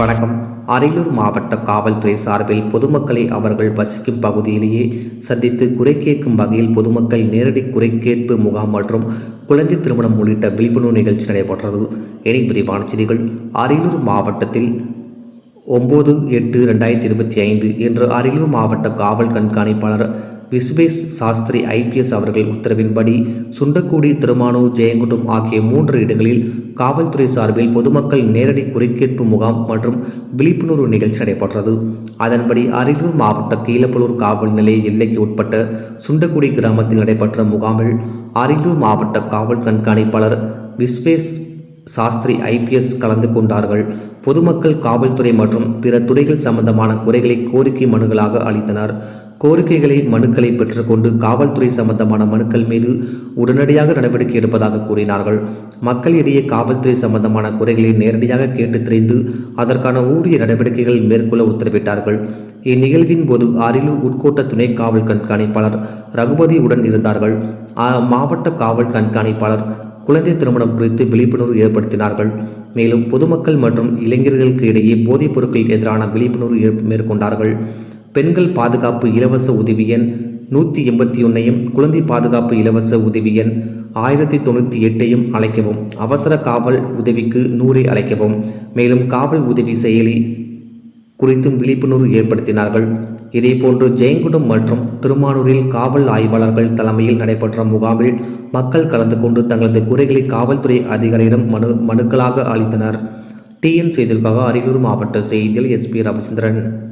வணக்கம். அரியலூர் மாவட்ட காவல்துறை சார்பில் பொதுமக்களை அவர்கள் வசிக்கும் பகுதியிலேயே சந்தித்து குறை கேட்கும் வகையில் பொதுமக்கள் நேரடி குறை கேட்பு முகாம் மற்றும் குழந்தை திருமணம் உள்ளிட்ட விழிப்புணர்வு நிகழ்ச்சி நடைபெற்றது. இனி விரிவான செய்திகள். அரியலூர் மாவட்டத்தில் ஒம்பது எட்டு ரெண்டாயிரத்தி இருபத்தி ஐந்து இன்று அரியலூர் மாவட்ட காவல் கண்காணிப்பாளர் விஸ்வேஷ் சாஸ்திரி ஐபிஎஸ் அவர்கள் உத்தரவின்படி சுண்டக்குடி திருமானூர் ஜெயங்குட்டம் ஆகிய மூன்று இடங்களில் காவல்துறை சார்பில் பொதுமக்கள் நேரடி குறைகேட்பு முகாம் மற்றும் விழிப்புணர்வு நிகழ்ச்சி நடைபெற்றது. அதன்படி அரியலூர் மாவட்ட கீழப்பலூர் காவல் நிலைய எல்லைக்கு உட்பட்ட சுண்டக்குடி கிராமத்தில் நடைபெற்ற முகாமில் அரியலூர் மாவட்ட காவல் கண்காணிப்பாளர் விஸ்வேஷ் சாஸ்திரி ஐபிஎஸ் கலந்து கொண்டார்கள். பொதுமக்கள் காவல்துறை மற்றும் பிற துறைகள் சம்பந்தமான குறைகளை கோரிக்கை மனுகளாக அளித்தனர். கோரிக்கைகளை மனுக்களை பெற்றுக்கொண்டு காவல்துறை சம்பந்தமான மனுக்கள் மீது உடனடியாக நடவடிக்கை எடுப்பதாக கூறினார்கள். மக்களிடையே காவல்துறை சம்பந்தமான குறைகளை நேரடியாக கேட்டு தெரிந்து அதற்கான ஊரிய நடவடிக்கைகள் மேற்கொள்ள உத்தரவிட்டார்கள். இந்நிகழ்வின் போது அரியலூர் உட்கோட்ட துணை காவல் கண்காணிப்பாளர் ரகுபதி உடன் இருந்தார்கள். மாவட்ட காவல் கண்காணிப்பாளர் குழந்தை திருமணம் குறித்து விழிப்புணர்வு ஏற்படுத்தினார்கள். மேலும் பொதுமக்கள் மற்றும் இளைஞர்களுக்கு இடையே போதைப் பொருட்கள் எதிரான விழிப்புணர்வு மேற்கொண்டார்கள். பெண்கள் பாதுகாப்பு இலவச உதவி எண் நூற்றி எண்பத்தி ஒன்றையும் குழந்தை பாதுகாப்பு இலவச உதவி எண் ஆயிரத்தி தொண்ணூற்றி எட்டையும் அழைக்கவும். அவசர காவல் உதவிக்கு நூறை அழைக்கவும். மேலும் காவல் உதவி செயலி குறித்தும் விழிப்புணர்வு ஏற்படுத்தினார்கள். இதேபோன்று ஜெயங்குடம் மற்றும் திருமானூரில் காவல் ஆய்வாளர்கள் தலைமையில் நடைபெற்ற முகாமில் மக்கள் கலந்து கொண்டு தங்களது குறைகளை காவல்துறை அதிகாரியிடம் மனு மனுக்களாக அளித்தனர். டிஎன் செய்திகளுக்காக அரியலூர் மாவட்ட செய்தியில் எஸ்பி ரவிச்சந்திரன்.